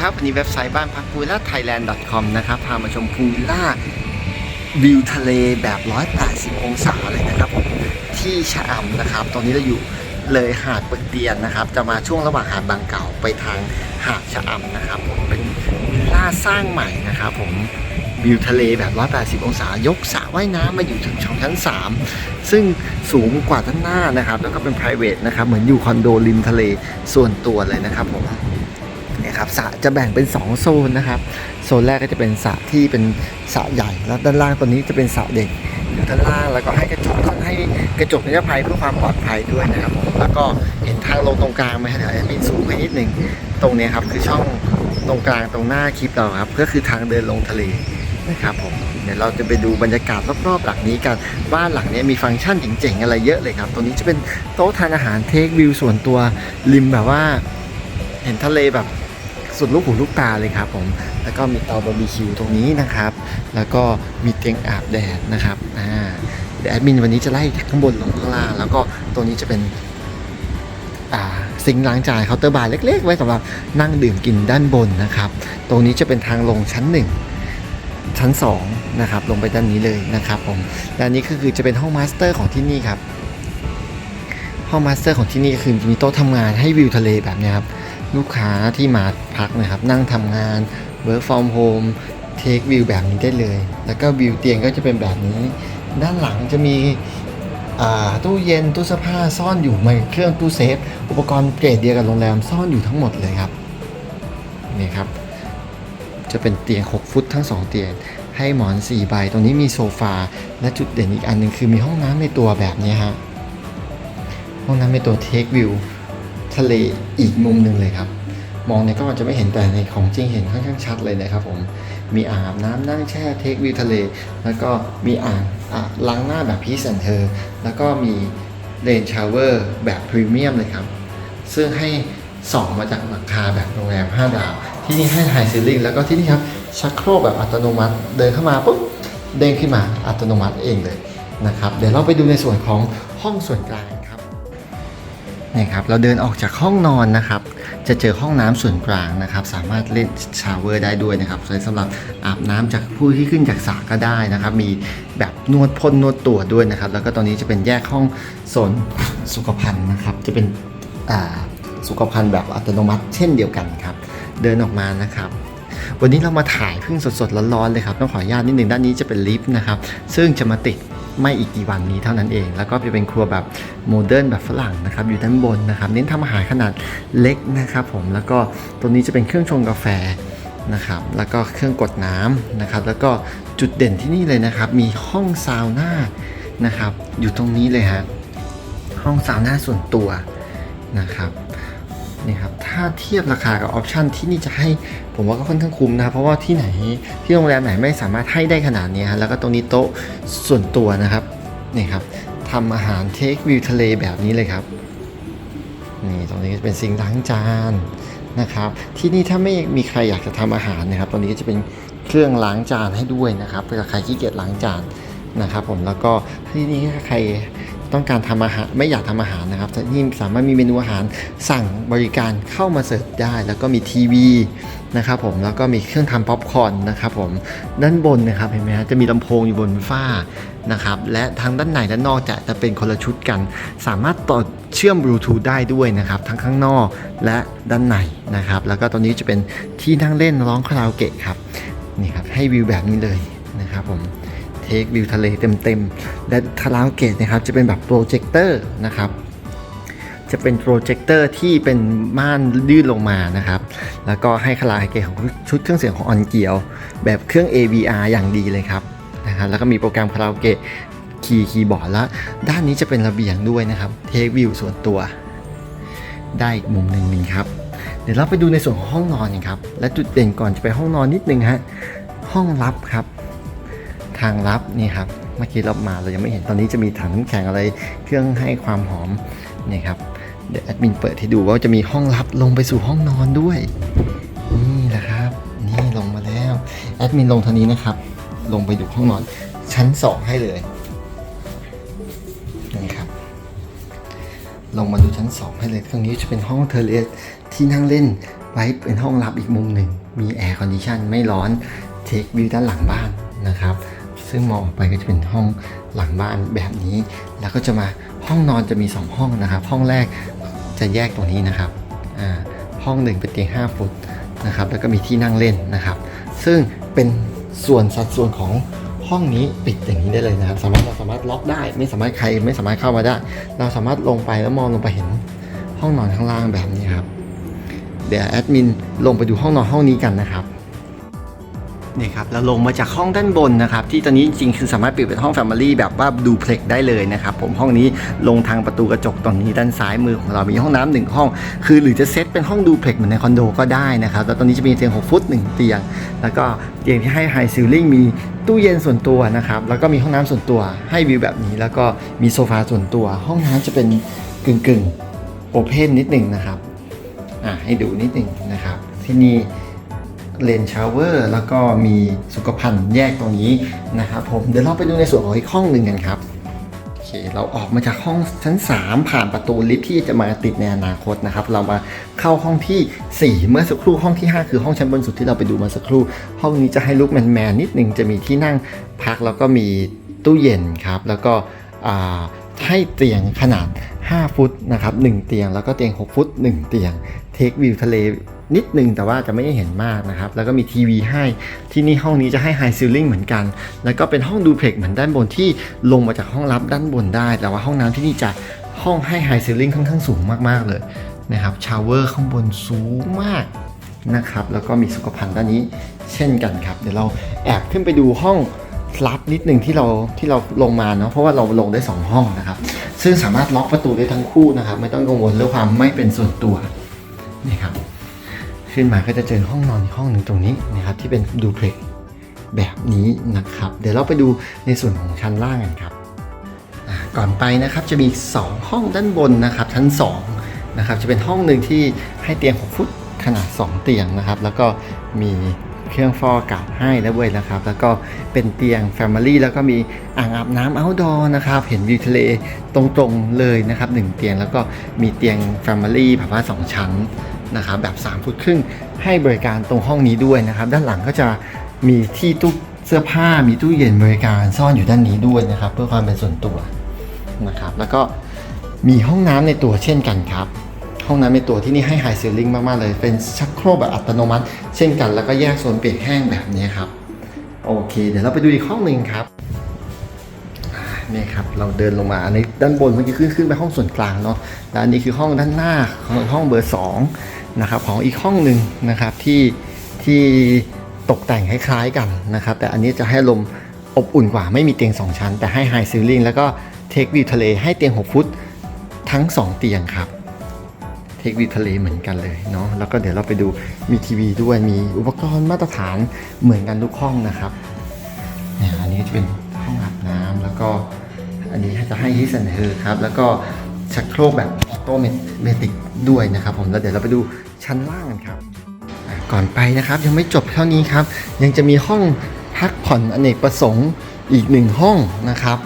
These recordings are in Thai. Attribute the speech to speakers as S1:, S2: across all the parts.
S1: ครับวันนี้เว็บไซต์บ้านพักพูล่า thailand com นะครับ พามาชมพูล่าวิวทะเลแบบ 180 องศาเลยนะครับผมที่ชะอำนะครับ ตอนนี้เราอยู่เลยหาดปึกเตียนนะครับ จะมาช่วงระหว่างหาดบางเก่าไปทางหาดชะอำนะครับผมเป็นล่าสร้างใหม่นะครับผมวิวทะเลแบบ 180 องศายกสระว่ายน้ำมาอยู่ถึงช่องชั้น 3 ซึ่งสูงกว่าด้านหน้านะครับ แล้วก็เป็น private นะครับ เหมือนอยู่คอนโดริมทะเลส่วนตัวเลยนะครับผม นี่ยครับสระจะแบ่งเป็น 2 โซนนะครับ โซนแรกก็จะเป็นสระที่เป็นสระใหญ่ แล้วด้านล่างตัวนี้จะเป็นสระเด็กอยู่ด้านล่างแล้วก็ให้กระจกให้กระจกนิรภัยเพื่อความปลอดภัยด้วยนะครับแล้วก็เห็นทางลงตรงกลางไหมฮะเดี๋ยวแอดมินสูงไปนิดหนึ่งตรงนี้ครับคือช่องตรงกลางตรงหน้าคลิปเราครับก็คือทางเดินลงทะเลนะครับผมเดี๋ยวเราจะไปดูบรรยากาศรอบๆหลังนี้กันบ้านหลังนี้มีฟังก์ชันเจ๋งๆอะไรเยอะเลยครับตรงนี้จะเป็นโต๊ะทานอาหารเทควิวส่วนตัวริมแบบว่า เห็นทะเลแบบ สุดลูกหูลูกตาเลยครับผม แล้วก็มีเตาบาร์บีคิวตรงนี้นะครับ แล้วก็มีเตียงอาบแดดนะครับอ่าเดี๋ยวแอดมินวันนี้จะไล่ข้างบนลงข้างล่าง แล้วก็ตรงนี้จะเป็นอ่าซิงค์ล้างจานเคาน์เตอร์บาร์เล็ก ๆ ไว้สำหรับนั่งดื่มกินด้านบนนะครับ ตรงนี้จะเป็นทางลงชั้นหนึ่งชั้นสองนะครับลงไปด้านนี้เลยนะครับผมและอันนี้ก็คือจะเป็นห้องมาสเตอร์ของที่นี่ครับห้องมาสเตอร์ของที่นี่คือมีโต๊ะทำงานให้วิวทะเลแบบนี้ครับ ลูกค้าที่มาพักนะครับ นั่งทำงาน work from home take view แบบนี้ได้เลย แล้วก็วิวเตียงก็จะเป็นแบบนี้ ด้านหลังจะมีตู้เย็นตู้เสื้อผ้าซ่อนอยู่ในเครื่องตู้เซฟ อุปกรณ์เกรดเดียวกับโรงแรมซ่อนอยู่ทั้งหมดเลยครับนี่ครับ จะเป็นเตียง 6 ฟุตทั้ง 2 เตียง ให้หมอน 4 ใบ ตรงนี้มีโซฟา และจุดเด่นอีกอันหนึงคือมีห้องน้ำในตัวแบบนี้ฮะห้องน้ำในตัวเทควิว ทะเลอีกมุมหนึ่งเลยครับ มองในก็จะไม่เห็นแต่ในของจริงเห็นค่อนข้างชัดเลยนะครับผมมีอ่างอาบน้ำนั่งแช่เทควิวทะเล แล้วก็มีอ่างล้างหน้าแบบพีซ n นเธอแล้วก็มีเลนชาวเวอร์แบบพรีเมียมเลยครับ ซึ่งให้ส่องมาจากหลังคาแบบโรงแรม 5 ดาว ที่นี่ให้ไฮซีลิงแล้วก็ที่นี่ครับชักโครกแบบอัตโนมัติเดินเข้ามาปุ๊บเด้งขึ้นมาอัตโนมัติเองเลยนะครับ เดี๋ยวเราไปดูในส่วนของห้องส่วนกลาง นี่ครับเราเดินออกจากห้องนอนนะครับ จะเจอห้องน้ำส่วนกลางนะครับ สามารถเล่นชาเวอร์ได้ด้วยนะครับใช้สำหรับอาบน้ำจากผู้ที่ขึ้นจากสระก็ได้นะครับ มีแบบนวดพ่นนวดตัวด้วยนะครับ แล้วก็ตอนนี้จะเป็นแยกห้องโซนสุขภัณฑ์นะครับ จะเป็นสุขภัณฑ์แบบอัตโนมัติเช่นเดียวกันครับ เดินออกมานะครับวันนี้เรามาถ่ายเพิ่งสดๆร้อนๆเลยครับต้องขออนุญาตนิดหนึ่งด้านนี้จะเป็นลิฟต์นะครับ ซึ่งจะมาติด ไม่อีกกี่วันนี้เท่านั้นเอง แล้วก็จะเป็นครัวแบบโมเดิร์นแบบฝรั่งนะครับอยู่ด้านบนนะครับเน้นทำอาหารขนาดเล็กนะครับผมแล้วก็ตัวนี้จะเป็นเครื่องชงกาแฟนะครับแล้วก็เครื่องกดน้ำนะครับแล้วก็จุดเด่นที่นี่เลยนะครับ มีห้องซาวน่านะครับอยู่ตรงนี้เลยฮะห้องซาวน่าส่วนตัวนะครับนี่ครับถ้าเทียบราคากับออปชันที่นี่จะให้ ผมว่าก็ค่อนข้างคุ้มนะครับเพราะว่าที่ไหนที่โรงแรมไหนไม่สามารถให้ได้ขนาดนี้ฮะแล้วก็ตรงนี้โต๊ะส่วนตัวนะครับนี่ครับทำอาหารเทควิวทะเลแบบนี้เลยครับนี่ตรงนี้จะเป็นซิงล้างจานนะครับ ที่นี่ถ้าไม่มีใครอยากจะทำอาหารนะครับ ตรงนี้ก็จะเป็นเครื่องล้างจานให้ด้วยนะครับเผื่อใครขี้เกียจล้างจานนะครับ ผมแล้วก็ที่นี่ถ้าใคร ต้องการทำอาหารไม่อยากทำอาหารนะครับที่นี่สามารถมีเมนูอาหารสั่งบริการเข้ามาเสิร์ฟได้ แล้วก็มีทีวีนะครับผมแล้วก็มีเครื่องทำป๊อปคอร์นนะครับผมด้านบนนะครับเห็นไหมฮะจะมีลำโพงอยู่บนฝ้านะครับและทั้งด้านในและนอกจะจะเป็นคนละชุดกัน สามารถต่อเชื่อมบลูทูธได้ด้วยนะครับทั้งข้างนอกและด้านในนะครับแล้วก็ตรงนี้จะเป็นที่นั่งเล่นร้องคาราโอเกะครับนี่ครับให้วิวแบบนี้เลยนะครับผม เทควิวทะเลเต็มๆ และคาราโอเกะนะครับจะเป็นแบบโปรเจคเตอร์นะครับจะเป็นโปรเจคเตอร์ที่เป็นม่านยื่นลงมานะครับ แล้วก็ให้คาราโอเกะของชุดเครื่องเสียงของออนเกียว แบบเครื่อง AVR อย่างดีเลยครับนะครับ แล้วก็มีโปรแกรมคาราโอเกะคีย์คีย์บอร์ดแล้ว ด้านนี้จะเป็นระเบียงด้วยนะครับ เทควิวส่วนตัว ได้อีกมุมหนึ่งหนึ่งครับ เดี๋ยวเราไปดูในส่วนของห้องนอนกันครับ และจุดเด่นก่อนจะไปห้องนอนนิดนึงฮะ ห้องลับครับ ทางลับนี่ครับเมื่อกี้เรามาเรายังไม่เห็นตอนนี้จะมีถังน้ำแข็งอะไรเครื่องให้ความหอมนี่ครับเดี๋ยวแอดมินเปิดให้ดูว่าจะมีห้องลับลงไปสู่ห้องนอนด้วย นี่แหละครับ นี่ลงมาแล้วแอดมินลงทางนี้นะครับ ลงไปดูห้องนอนชั้น 2 ให้เลยนี่ครับ ลงมาดูชั้น 2 ให้เลยตรงนี้จะเป็นห้องเทเลสที่นั่งเล่นไว้เป็นห้องลับอีกมุมหนึ่งมีแอร์คอนดิชันไม่ร้อนเทควิวด้านหลังบ้านนะครับ ซึ่งมองออกไปก็จะเป็นห้องหลังบ้านแบบนี้ แล้วก็จะมาห้องนอนจะมี 2 ห้องนะครับ ห้องแรกจะแยกตรงนี้นะครับห้องหนึ่งเป็นเตียง5ฟุตนะครับ แล้วก็มีที่นั่งเล่นนะครับ ซึ่งเป็นส่วนสัดส่วนของห้องนี้ปิดอย่างนี้ได้เลยนะครับ สามารถเราสามารถล็อกได้ ไม่สามารถใครไม่สามารถเข้ามาได้ เราสามารถลงไปแล้วมองลงไปเห็นห้องนอนข้างล่างแบบนี้ครับ เดี๋ยวแอดมินลงไปดูห้องนอนห้องนี้กันนะครับ นี่ครับเราลงมาจากห้องด้านบนนะครับ ที่ตอนนี้จริงๆคือสามารถเปลี่ยนเป็นห้อง Family แบบว่าดูเพล็กได้เลยนะครับผมห้องนี้ลงทางประตูกระจกตรงนี้ด้านซ้ายมือของเรามีห้องน้ำหนึ่งห้อง คือหรือจะเซตเป็นห้องดูเพล็กเหมือนในคอนโดก็ได้นะครับแล้วตอนนี้จะมีเตียง 6 ฟุต 1 เตียง แล้วก็เตียงที่ให้ไฮซิลลิ่งมีตู้เย็นส่วนตัวนะครับแล้วก็มีห้องน้ำส่วนตัวให้วิวแบบนี้ แล้วก็มีโซฟาส่วนตัว ห้องน้ำจะเป็นกึ่งกึ่งโอเพนนิดหนึ่งนะครับอะให้ดูนิดหนึ่งนะครับที่นี่ เลนชาวเวอร์แล้วก็มีสุขภัณฑ์แยกตรงนี้นะครับผมเดี๋ยวเราไปดูในส่วนของอีกห้องหนึ่งกันครับโอเคเราออกมาจากห้องชั้น 3 ผ่านประตูลิฟท์ที่จะมาติดในอนาคตนะครับ เรามาเข้าห้องทีสี่4 เมื่อสักครู่ห้องที่ 5 คือห้องชั้นบนสุดที่เราไปดูมาสักครู่ ห้องนี้จะให้ลุกแมนๆนิดนึงจะมีที่นั่งพักแล้วก็มีตู้เย็นครับแล้วก็ให้เตียงขนาด 5 ฟุตนะครับ1เตียงแล้วก็เตียง 6 ฟุต 1 เตียง เทควิวทะเล นิดนึงแต่ว่าจะไม่ได้เห็นมากนะครับ แล้วก็มีทีวีให้ที่นี่ห้องนี้จะให้ไฮซิลลิงเหมือนกัน แล้วก็เป็นห้องดูเพล็กเหมือนด้านบนที่ลงมาจากห้องรับด้านบนได้ แต่ว่าห้องน้ำที่นี่จะห้องให้ไฮซิลลิงค่อนข้างสูงมากๆเลยนะครับชาวเวอร์ข้างบนสูงมากนะครับแล้วก็มีสุขภัณฑ์ด้านนี้เช่นกันครับ เดี๋ยวเราแอบขึ้นไปดูห้องลับนิดหนึ่งที่เราที่เราลงมาเนาะเพราะว่าเราลงได้ 2 ห้องนะครับ ซึ่งสามารถล็อกประตูได้ทั้งคู่นะครับ ไม่ต้องกังวลเรื่องความไม่เป็นส่วนตัวนี่ครับ ขึ้นมาก็จะเจอห้องนอนอีกห้องหนึ่งตรงนี้นะครับที่เป็นดูเพล็กแบบนี้นะครับ เดี๋ยวเราไปดูในส่วนของชั้นล่างกันครับก่อนไปนะครับจะมีอีก2ห้องด้านบนนะครับชั้น2นะครับจะเป็นห้องหนึ่งที่ให้เตียง 6 ฟุตขนาด 2 เตียงนะครับ แล้วก็มีเครื่องฟอกอากาศให้แล้วด้ยนะครับ แล้วก็เป็นเตียง Family แล้วก็มีอ่างอาบน้ำ outdoor นะครับ เห็นวิวทะเลตรงๆเลยนะครับ 1 เตียงแล้วก็มีเตียง Family แบบว่า2ชั้น นะครับแบบ 3 ฟุตครึ่งให้บริการตรงห้องนี้ด้วยนะครับ ด้านหลังก็จะมีที่ตู้เสื้อผ้ามีตู้เย็นบริการซ่อนอยู่ด้านนี้ด้วยนะครับ เพื่อความเป็นส่วนตัวนะครับ แล้วก็มีห้องน้ำในตัวเช่นกันครับ ห้องน้ำในตัวที่นี่ให้ไฮซีลิงมาก ๆ เลย เป็นชักโครกแบบอัตโนมัติ เช่นกันแล้วก็แยกโซนเปียกแห้งแบบนี้ครับ โอเค เดี๋ยวเราไปดูอีกห้องหนึ่งครับนี่ครับเราเดินลงมาอันนี้ด้านบนเมื่อกี้ขึ้นขึ้นไปห้องส่วนกลางเนาะแล้วอันนี้คือห้องด้านหน้าของห้องเบอร์ 2 นะครับของอีกห้องหนึ่งนะครับที่ที่ตกแต่งคล้ายๆกันนะครับ แต่อันนี้จะให้ลมอบอุ่นกว่าไม่มีเตียง 2 ชั้น แต่ให้ไฮซีลิงแล้วก็เทควิวทะเลให้เตียง 6 ฟุตทั้ง 2 เตียงครับเทควิวทะเลเหมือนกันเลยเนาะแล้วก็เดี๋ยวเราไปดูมีทีวีด้วยมีอุปกรณ์มาตรฐานเหมือนกันทุกห้องนะครับเนี่ยอันนี้จะเป็นห้องอาบน้ำแล้วก็อันนี้จะให้ฮิสเซนอร์ครับแล้วก็ชักโครกแบบออโตเมติก ด้วยนะครับผมแล้วเดี๋ยวเราไปดูชั้นล่างกันครับก่อนไปนะครับยังไม่จบเท่านี้ครับ ยังจะมีห้องพักผ่อนอเนกประสงค์อีกหนึ่งห้องนะครับ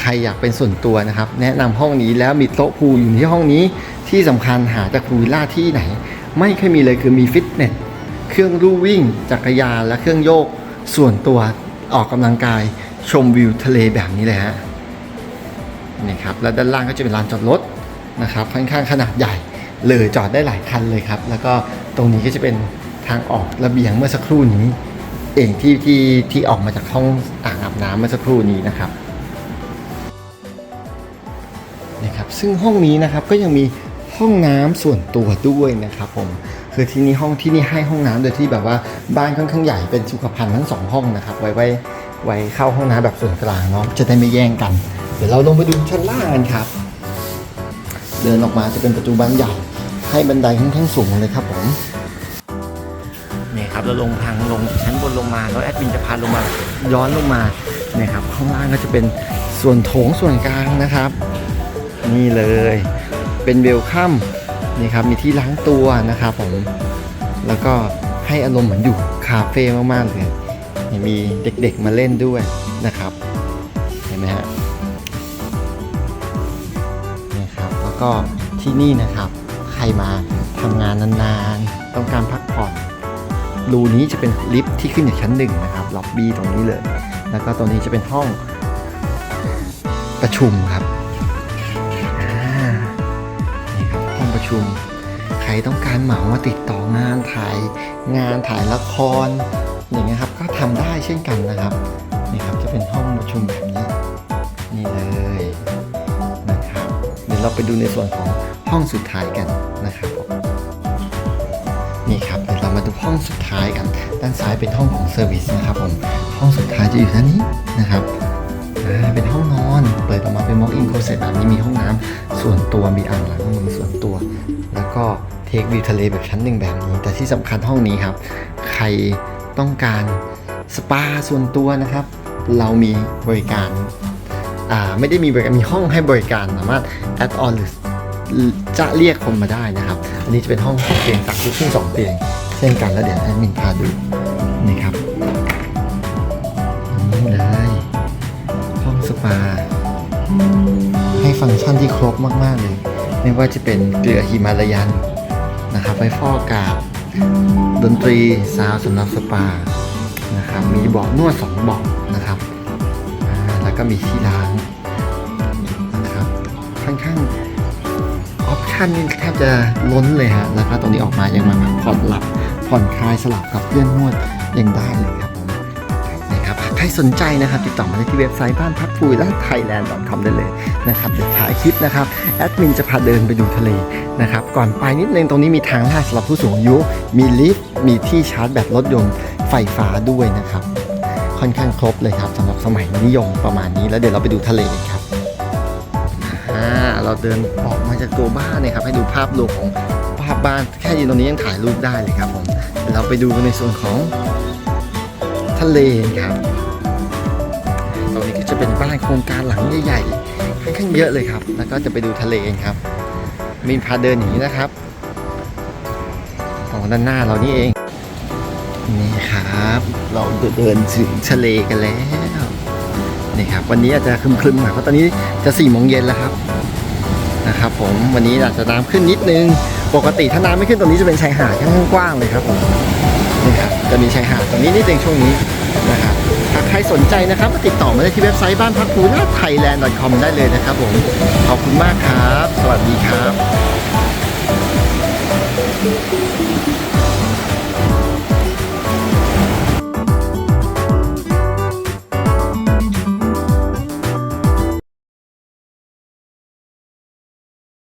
S1: ใครอยากเป็นส่วนตัวนะครับ แนะนำห้องนี้แล้วมีโต๊ะพูลอยู่ที่ห้องนี้ที่สำคัญหาจากพูวิลล่าที่ไหน ไม่เคยมีเลยคือมีฟิตเนสเครื่องลู่วิ่ง จักรยานและเครื่องโยกส่วนตัวออกกำลังกายชมวิวทะเลแบบนี้เลยฮะนี่ครับแล้วด้านล่างก็จะเป็นลานจอดรถนะครับค่อนข้างขนาดใหญ่ เลยจอดได้หลายคันเลยครับ แล้วก็ตรงนี้ก็จะเป็นทางออกระเบียงเมื่อสักครู่นี้ เองที่ที่ที่ออกมาจากห้องอ่างอาบน้ำเมื่อสักครู่นี้นะครับนะครับ ซึ่งห้องนี้นะครับก็ยังมีห้องน้ำส่วนตัวด้วยนะครับผมคือที่นี่ห้องที่นี่ให้ห้องน้ำโดยที่แบบว่าบ้านค่อนข้างใหญ่เป็นสุขภัณฑ์ทั้งสองห้องนะครับไว้ไว้ไว้เข้าห้องน้ำแบบส่วนกลางเนาะจะได้ไม่แย่งกัน เดี๋ยวเราลงไปดูชั้นล่างกันครับ เดินออกมาจะเป็นประตูบานใหญ่ ให้บันไดค่อนข้างสูงเลยครับผมนี่ครับเราลงทางลงชั้นบนลงมาแล้วแอดมินจะพาลงมาย้อนลงมาเนี่ยครับข้างล่างก็จะเป็นส่วนโถงส่วนกลางนะครับ นี่เลยเป็นเวลคัมนี่ครับมีที่ล้างตัวนะครับผมแล้วก็ให้อารมณ์เหมือนอยู่คาเฟ่มากๆเลยมีเด็กๆมาเล่นด้วยนะครับ เห็นไหมฮะนี่ครับแล้วก็ที่นี่นะครับ รมาทำงานนานๆ ต้องการพักผ่อน รูนี้จะเป็นลิฟท์ที่ขึ้นจากชั้นหนึ่งนะครับล็อบบี้ตรงนี้เลย แล้วก็ตรงนี้จะเป็นห้องประชุมครับนี่ครับห้องประชุม ใครต้องการเหมามาติดต่องานถ่ายงานถ่ายละครอย่างเงี้ยครับก็ทำได้เช่นกันนะครับนี่ครับจะเป็นห้องประชุมแบบนี้นี่เลยนะครับเดี๋ยวเราไปดูในส่วนของ ห้องสุดท้ายกันนะครับนี่ครับเดี๋ยวเรามาดูห้องสุดท้ายกัน ด้านซ้ายเป็นห้องของเซอร์วิสนะครับผมห้องสุดท้ายจะอยู่ด้านนี้นะครับเป็นห้องนอนเปิดออกมาเป็นมอ l อินโคเซตแบบนี้มีห้องน้ำส่วนตัวมีอ่างล้างมือส่วนตัว แล้วก็เทควิวทะเลแบบชั้นหนึ่งแบบนี้ แต่ที่สำคัญห้องนี้ครับ ใครต้องการสปาส่วนตัวนะครับ เรามีบริการไม่ได้มีบริการมีห้องให้บริการสามารถแอดออนหรือ จะเรียกคนมาได้นะครับ อันนี้จะเป็นห้องเตียงตักที่ขึ้นสองเตียง เช่นกันแล้วเดี๋ยวแอดมินพาดูนี่ครับนี่เลยห้องสปา ให้ฟังก์ชันที่ครบมากๆเลย ไม่ว่าจะเป็นเกลือฮิมาลายันนะครับไฟฟอกอากาศดนตรีซาวด์สำหรับสปานะครับมีเบาะนวดสองเบาะนะครับแล้วก็มีที่ล้างนะครับค่อนข้าง ชั่นนี่แทบจะล้นเลยฮะแล้วก็ตรงนี้ออกมายังมาพักผ่อนหลับผ่อนคลายสลับกับเพื่อนนวดยังได้เลยครับผมนะครับใครสนใจนะครับ ติดต่อมาได้ที่เว็บไซต์บ้านพักฟูและ thailand.com ได้เลยนะครับเดี๋ยวถ่ายคลิปนะครับแอดมินจะพาเดินไปดูทะเลนะครับก่อนไปนิดนึงตรงนี้มีทางลาดสำหรับผู้สูงอายุ มีลิฟต์มีที่ชาร์จแบตรถยนต์ไฟฟ้าด้วยนะครับ ค่อนข้างครบเลยครับสำหรับสมัยนิยมประมาณนี้แล้วเดี๋ยวเราไปดูทะเลกันครับ เราเดินออกมาจากตัวบ้านเนี่ยครับ ให้ดูภาพรวมของภาพบ้านแค่ยืนตรงนี้ยังถ่ายรูปได้เลยครับผมเราไปดูกันในส่วนของทะเลครับตรงนี้ก็จะเป็นบ้านโครงการหลังใหญ่ๆค่อนข้างเยอะเลยครับ แล้วก็จะไปดูทะเลครับมีนพาเดินอย่างนี้นะครับของด้านหน้าเรานี่เอง นี่ครับ เราเดินถึงทะเลกันแล้วนี่ครับ วันนี้อาจจะครึมๆหน่อยเพราะตอนนี้จะ4ี่โมงเย็นแล้วครับ นะครับผมวันนี้อาจจะน้ำขึ้นนิดนึง ปกติถ้าน้ำไม่ขึ้นตรงนี้จะเป็นชายหาดค่อนข้างกว้างเลยครับผมนี่ครับจะมีชายหาดตรงนี้นิดเองช่วงนี้นะครับหากใครสนใจนะครับติดต่อมาได้ที่เว็บไซต์บ้านพักภูนาไทยแลนด์ .com ได้เลยนะครับผมขอบคุณมากครับ สวัสดีครับ